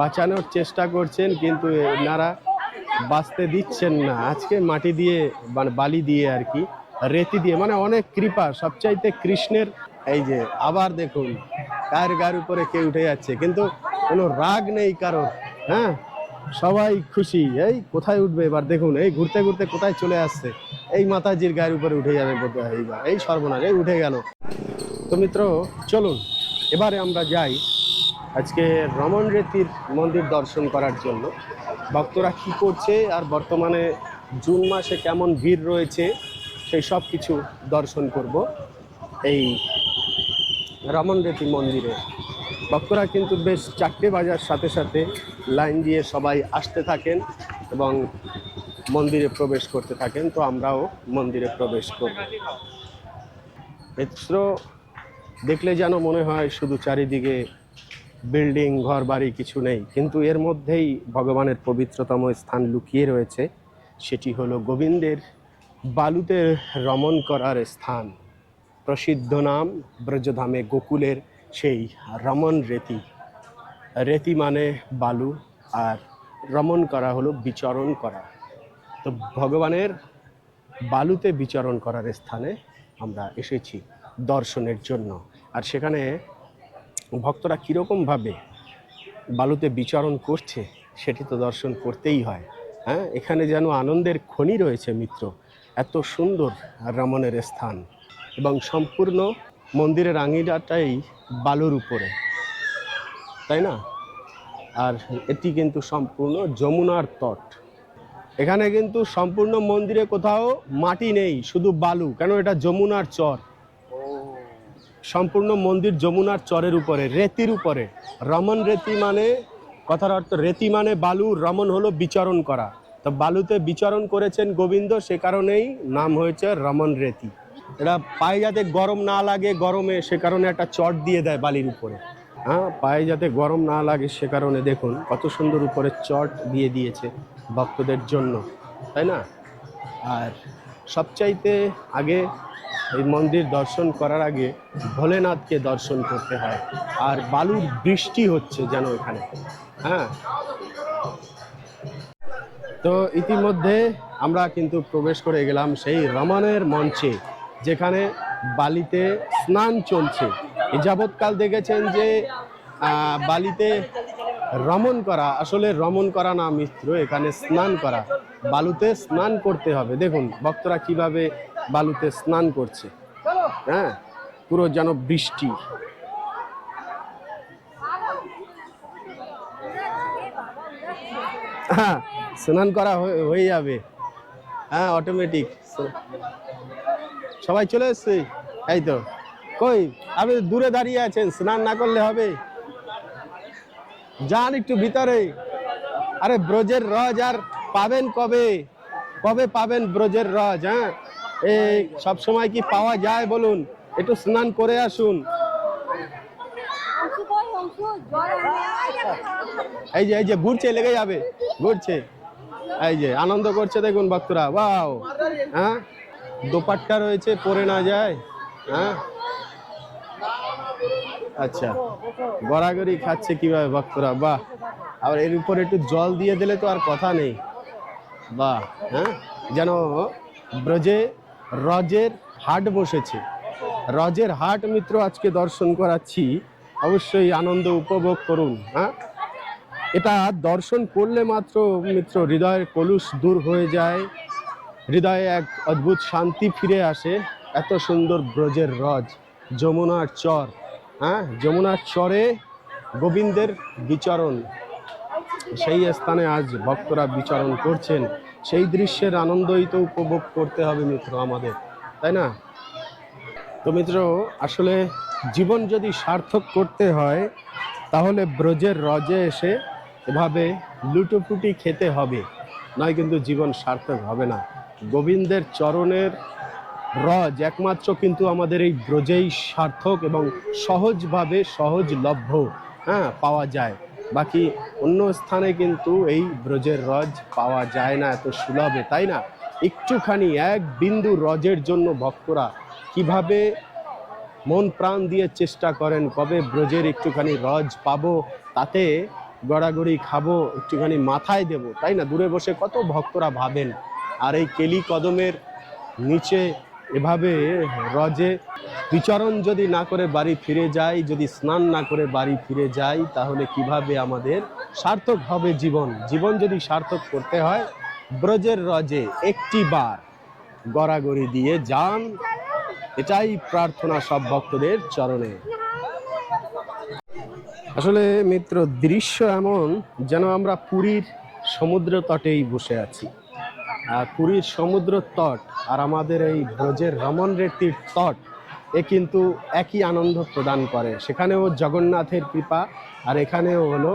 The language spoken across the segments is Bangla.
বাঁচানোর চেষ্টা করছেন, কিন্তু এনারা বাঁচতে দিচ্ছেন না। আজকে মাটি দিয়ে মানে বালি দিয়ে আর কি, রেতি দিয়ে মানে অনেক কৃপা। সবচাইতে কৃষ্ণের, এই যে, আবার দেখুন, কার গার উপরে কে উঠে যাচ্ছে। কিন্তু কোনো রাগ নেই কারোর হ্যাঁ? সবাই খুশি। এই কোথায় উঠবে? এবার দেখুন, এই ঘুরতে ঘুরতে কোথায় চলে আসছে? এই মাতাজির গায়ের উপরে উঠে যাবে বোধহয় এইবার। এই সর্বনাশ, এই উঠে গেল। তো মিত্র, চলুন, এবারে আমরা যাই। আজকে রমন রেতির মন্দির দর্শন করার জন্য। ভক্তরা কি করছে আর বর্তমানে জুন মাসে কেমন ভিড় রয়েছে, সেই সব কিছু দর্শন করব এই রমন রেতি মন্দিরে। ভক্তরা কিন্তু বেশ চারটে বাজার সাথে সাথে লাইন দিয়ে সবাই আসতে থাকেন এবং মন্দিরে প্রবেশ করতে থাকেন, তো আমরাও মন্দিরে প্রবেশ করব। মিত্র দেখলে যেন মনে হয় শুধু চারিদিকে বিল্ডিং ঘর বাড়ি কিছু নেই। কিন্তু এর মধ্যেই ভগবানের পবিত্রতম স্থান লুকিয়ে রয়েছে। সেটি হলো গোবিন্দের বালুতে রমণ করার স্থান। প্রসিদ্ধ নাম ব্রজধামে গোকুলের সেই রমণ রেতি। রেতি মানে বালু, আর রমণ করা হলো বিচরণ করা। তো ভগবানের বালুতে বিচরণ করার স্থানে আমরা এসেছি দর্শনের জন্য। আর সেখানে ভক্তরা কীরকমভাবে বালুতে বিচরণ করছে, সেটি তো দর্শন করতেই হয়। হ্যাঁ এখানে যেন আনন্দের খনি রয়েছে মিত্র। এত সুন্দর রমণের স্থান এবং সম্পূর্ণ মন্দিরের আঙিনাটাই বালুর উপরে। তাই না? আর এটি কিন্তু সম্পূর্ণ যমুনার তট। এখানে কিন্তু সম্পূর্ণ মন্দিরে কোথাও মাটি নেই, শুধু বালু। কেন? এটা যমুনার চর। সম্পূর্ণ মন্দির যমুনার চরের উপরে, রেতির উপরে। রমন রেতি মানে কথার অর্থ রেতি মানে বালু রমন হলো বিচরণ করা। তো বালুতে বিচরণ করেছেন গোবিন্দ, সে কারণেই নাম হয়েছে রমন রেতি। এটা পায়ে যাতে গরম না লাগে গরমে, সে কারণে একটা চট দিয়ে দেয় বালির উপরে। হ্যাঁ পায়ে যাতে গরম না লাগে সে কারণে দেখুন কত সুন্দর উপরে চট দিয়ে দিয়েছে ভক্তদের জন্য। তাই না? আর সবচাইতে আগে এই মন্দির দর্শন করার আগে ভোলেনাথকে দর্শন করতে হয়। আর বালুর বৃষ্টি হচ্ছে যেন এখানে। হ্যাঁ। তো ইতিমধ্যে আমরা কিন্তু প্রবেশ করে গেলাম সেই রমণের মঞ্চে, যেখানে বালিতে স্নান চলছে। এ যাবৎকাল দেখেছেন যে বালিতে রমণ করা, আসলে রমণ করা না মিত্র, এখানে স্নান করা। বালুতে স্নান করতে হবে। দেখুন, ভক্তরা কীভাবে বালুতে স্নান করছে। হ্যাঁ? পুরো যেন বৃষ্টি। হ্যাঁ স্নান করা হয়ে যাবে। হ্যাঁ অটোমেটিক সবাই চলে এসছে? এই তো। কই? আপনি দূরে দাঁড়িয়ে আছেন, স্নান না করলে হবে। যান একটু ভিতরে। আরে ব্রজের রজ আর পাবেন কবে? কবে পাবেন ব্রজের রজ হ্যাঁ? সব সময় কি পাওয়া যায় বলুন? একটু স্নান করে আসুন। এই যে এই যে, ঘুরছে, লেগে যাবে, ঘুরছে। এই যে, আনন্দ করছে দেখুন ভক্তরা বাও হ্যাঁ? দোপাট্টা রয়েছে, পরে না যায়। হ্যাঁ? আচ্ছা গড়াগড়ি খাচ্ছে কীভাবে ভক্তরা, বাহ। আবার এর উপর একটু জল দিয়ে দিলে তো আর কথা নেই। বাহ হ্যাঁ? যেন ব্রজে রজের হাট বসেছে। রজের হাট মিত্র, আজকে দর্শন করাচ্ছি। অবশ্যই আনন্দ উপভোগ করুন হ্যাঁ? এটা দর্শন করলে মাত্র মিত্র, হৃদয়ের কলুষ দূর হয়ে যায়। হৃদয়ে এক অদ্ভুত শান্তি ফিরে আসে। এত সুন্দর ব্রজের রজ, যমুনার চর হ্যাঁ? যমুনার চরে গোবিন্দের বিচরণ। সেই স্থানে আজ ভক্তরা বিচরণ করছেন। সেই দৃশ্যের আনন্দই তো উপভোগ করতে হবে মিত্র আমাদের, তাই না? তো মিত্র, আসলে জীবন যদি সার্থক করতে হয়, তাহলে ব্রজের রজে এসে এভাবে লুটোপুটি খেতে হবে, নয় কিন্তু জীবন সার্থক হবে না। গোবিন্দের চরণের রজ একমাত্র কিন্তু আমাদের এই ব্রজেই সার্থক এবং সহজভাবে সহজলভ্য হ্যাঁ পাওয়া যায়। বাকি অন্য স্থানে কিন্তু এই ব্রজের রজ পাওয়া যায় না, এত সুলভে, তাই না? একটুখানি এক বিন্দু রজের জন্য ভক্তরা কীভাবে মন প্রাণ দিয়ে চেষ্টা করেন, কবে ব্রজের একটুখানি রজ পাবো, তাতে গড়াগড়ি খাব, একটুখানি মাথায় দেব, তাই না? দূরে বসে কত ভক্তরা ভাবেন, আর এই কেলি কদমের নিচে এভাবে রজে বিচরণ যদি না করে বাড়ি ফিরে যাই, যদি স্নান না করে বাড়ি ফিরে যাই, তাহলে কীভাবে আমাদের সার্থক হবে জীবন? জীবন যদি সার্থক করতে হয়, ব্রজের রজে একটি বার গড়াগড়ি দিয়ে যান। এটাই প্রার্থনা সব ভক্তদের চরণে। আসলে মিত্র, দৃশ্য এমন যেন আমরা পুরীর সমুদ্র তটেই বসে আছি। পুরীর সমুদ্র তট আর আমাদের এই ব্রজের রমন রেতির তট এ কিন্তু একই আনন্দ প্রদান করে। সেখানেও জগন্নাথের কৃপা আর এখানেও হলো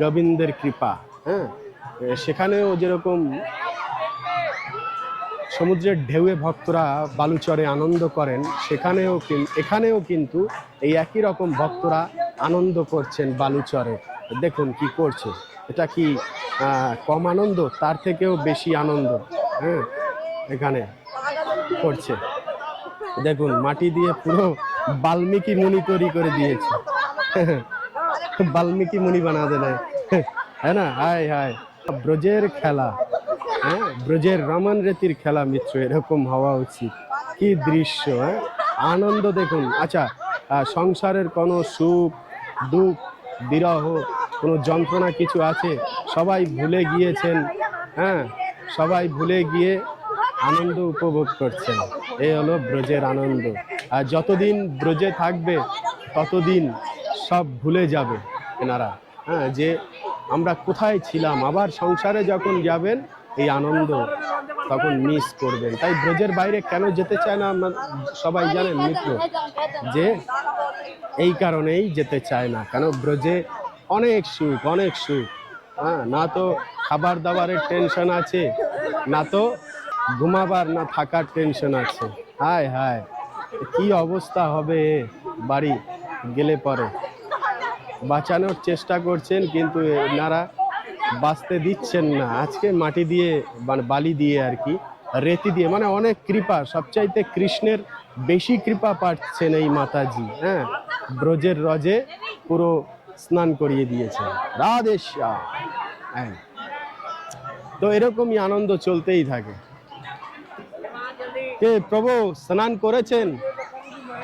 গোবিন্দের কৃপা হ্যাঁ? সেখানেও যেরকম সমুদ্রের ঢেউয়ে ভক্তরা বালুচরে আনন্দ করেন, সেখানেও এখানেও কিন্তু এই একই রকম ভক্তরা আনন্দ করছেন বালুচরে। দেখুন কি করছে। এটা কি কম আনন্দ? তার থেকেও বেশি আনন্দ হ্যাঁ? এখানে করছে। দেখুন, মাটি দিয়ে পুরো বাল্মীকি মুনি তৈরি করে দিয়েছে। বাল্মীকি মুনি বানা দেয় হ্যাঁ না? হায় হায়। ব্রজের খেলা হ্যাঁ? ব্রজের রমন রেতির খেলা মিত্র, এরকম হওয়া উচিত। কি দৃশ্য হ্যাঁ? আনন্দ দেখুন। আচ্ছা সংসারের কোনো সুখ, দুঃখ, বিরহ, কোনো যন্ত্রণা কিছু আছে? সবাই ভুলে গিয়েছেন হ্যাঁ? সবাই ভুলে গিয়ে আনন্দ উপভোগ করছেন। এই হলো ব্রজের আনন্দ। আর যতদিন ব্রজে থাকবে, ততদিন সব ভুলে যাবে এনারা। হ্যাঁ যে আমরা কোথায় ছিলাম, আবার সংসারে যখন যাবেন, এই আনন্দ তখন মিস করবেন। তাই ব্রজের বাইরে কেন যেতে চায় না আমরা সবাই জানেন, মিত্র? যে এই কারণেই যেতে চায় না। কেন ব্রজে অনেক সুখ অনেক সুখ। হ্যাঁ না তো খাবার দাবারের টেনশন আছে, না তো ঘুমাবার না থাকার টেনশন আছে। হায় হায়, কি অবস্থা হবে বাড়ি গেলে পরে। বাঁচানোর চেষ্টা করছেন কিন্তু এনারা বাঁচতে দিচ্ছেন না। আজকে মাটি দিয়ে মানে বালি দিয়ে আর কি, রেতি দিয়ে মানে অনেক কৃপা, সবচাইতে কৃষ্ণের বেশি কৃপা পাচ্ছেন এই মাতাজি হ্যাঁ? ব্রজের রজে পুরো স্নান করিয়ে দিয়েছেন। রাধে শ্যাম। হ্যাঁ। তো এরকমই আনন্দ চলতেই থাকে। কে প্রভু স্নান করেছেন?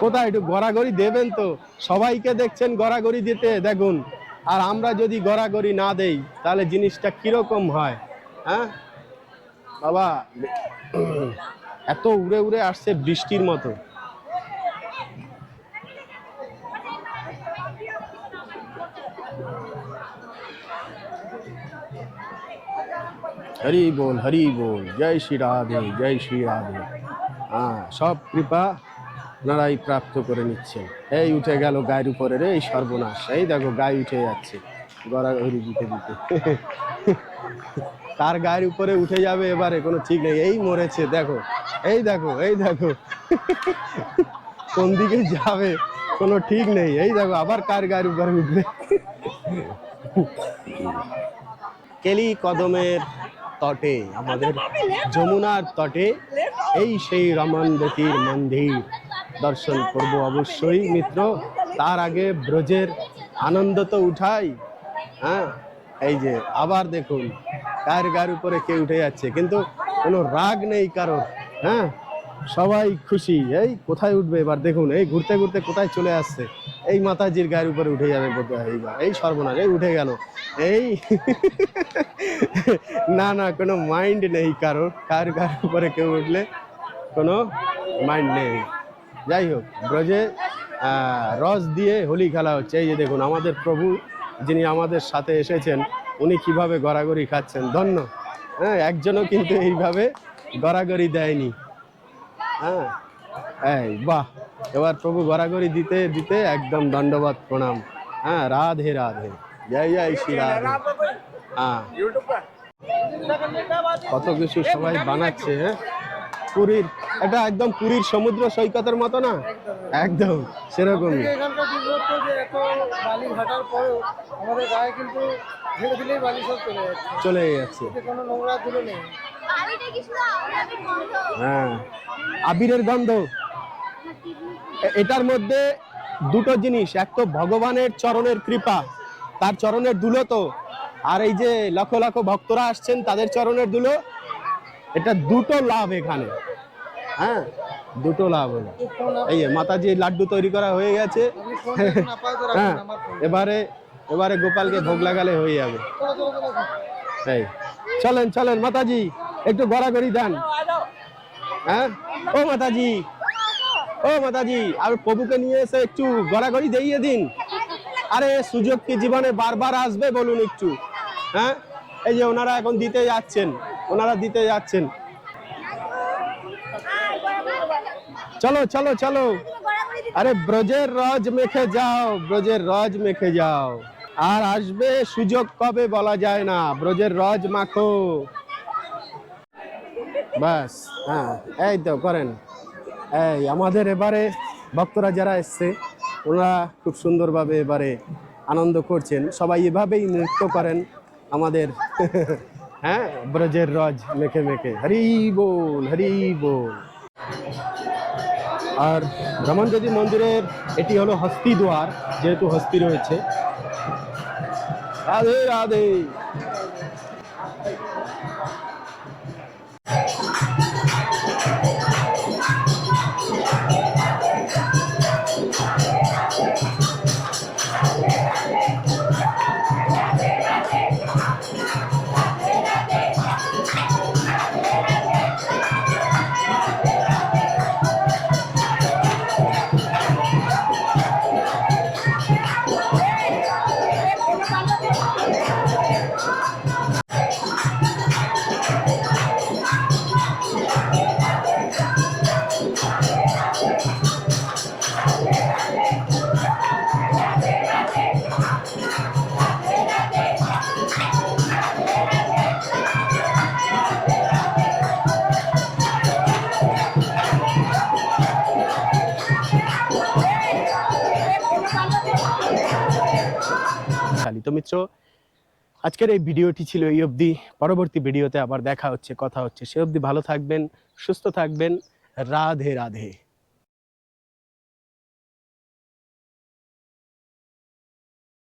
কোথায় একটু গড়াগড়ি দেবেন তো? সবাইকে দেখছেন গড়াগড়ি দিতে, দেখুন। আর আমরা যদি গড়াগড়ি না দেই, তাহলে জিনিসটা কীরকম হয়? হ্যাঁ? বাবা, এত উড়ে উড়ে আসছে বৃষ্টির মতো। হরি বল হরি বল। জয় শ্রী রাধে, জয় শ্রী রাধে। সব কৃপা ওনারাই প্রাপ্ত করে নিচ্ছেন। এই উঠে গেল গায়ের উপরে রে, এই সর্বনাশ। এই দেখো, গায়ে উঠে যাচ্ছে। গড়াগড়ি দিতে দিতে। কার গায়ের উপরে উঠে যাবে এবারে, কোনো ঠিক নেই। এই মরেছে, দেখো। এই দেখো এই দেখো। কোন দিকে যাবে, কোনো ঠিক নেই। এই দেখো, আবার কার গায়ের উপরে উঠবে? কেলি কদমের তটে আমাদের যমুনার তটে এই সেই রমনবতীর মন্দির। দর্শন করব অবশ্যই মিত্র। তার আগে ব্রজের আনন্দ তো উঠাই হ্যাঁ? এই যে আবার দেখুন কার গার উপরে কে উঠে যাচ্ছে। কিন্তু কোনো রাগ নেই কারোর হ্যাঁ? সবাই খুশি। এই কোথায় উঠবে? এবার দেখুন এই ঘুরতে ঘুরতে কোথায় চলে আসছে? এই মাতাজির গায়ের উপরে উঠে যাবে এই সর্বনাশ, এই উঠে গেল। এই না না, কোনো মাইন্ড নেই কারোর। কার গায়ের উপরে কেউ উঠলে কোনো মাইন্ড নেই। যাই হোক, ব্রজে রস দিয়ে হোলি খেলা হচ্ছে। এই যে দেখুন, আমাদের প্রভু যিনি আমাদের সাথে এসেছেন, উনি কীভাবে গড়াগড়ি খাচ্ছেন, ধন্য। হ্যাঁ একজনও কিন্তু এইভাবে গড়াগড়ি দেয়নি। হ্যাঁ এই, বাহ। এবার প্রভু গড়াগড়ি দিতে দিতে একদম দণ্ডবাদ প্রণাম। হ্যাঁ রাধে রাধে। জয় জয় শ্রী রাধে। হ্যাঁ। কত কিছু সবাই বানাচ্ছে হ্যাঁ? পুরীর এটা একদম পুরীর সমুদ্র সৈকতের মতো না? একদম সেরকমই। চলে যাচ্ছে। হ্যাঁ। আবিরের গন্ধ। এটার মধ্যে দুটো জিনিস, এক তো ভগবানের চরণের কৃপা, তার চরণের ধুলো তো, আর এই যে লক্ষ লক্ষ ভক্তরা আসছেন, তাদের চরণের ধুলো এটা দুটো লাভ এখানে। হ্যাঁ? দুটো লাভ হলো। এই মাতাজি লাড্ডু তৈরি করা হয়ে গেছে। হ্যাঁ এবারে এবারে গোপালকে ভোগ লাগালে হয়ে যাবে। এই, চলেন চলেন, মাতাজি, একটু গড়াগড়ি দেন। হ্যাঁ? ও মাতাজি ও মাতাজি, আর প্রভুকে নিয়ে এসে একটু গড়াগড়ি দিয়ে দিন। আরে, সুযোগ কি জীবনে বারবার আসবে বলুন একটু হ্যাঁ? এই যে ওনারা এখন দিতে যাচ্ছেন, ওনারা দিতে যাচ্ছেন। চলো চলো চলো। আরে, ব্রজের রজ মেখে যাও, ব্রজের রজ মেখে যাও। আর আসবে সুযোগ কবে বলা যায় না, ব্রজের রজ মাখো। বাস হ্যাঁ এই তো, করেন। এই, আমাদের এবারে ভক্তরা যারা এসছে ওনারা খুব সুন্দরভাবে এবারে আনন্দ করছেন। সবাই এভাবেই নৃত্য করেন আমাদের হ্যাঁ ব্রজের রজ মেখে মেখে। হরি বল হরি বল। আর ব্রহ্মণজ্যোতি মন্দিরের, এটি হলো হস্তি দুয়ার, যেহেতু হস্তি রয়েছে। রাধে রাধে। মিত্র আজকের এই ভিডিওটি ছিল এই অবধি। পরবর্তী ভিডিওতে আবার দেখা হচ্ছে, কথা হচ্ছে। সে অবধি ভালো থাকবেন, সুস্থ থাকবেন। রাধে রাধে।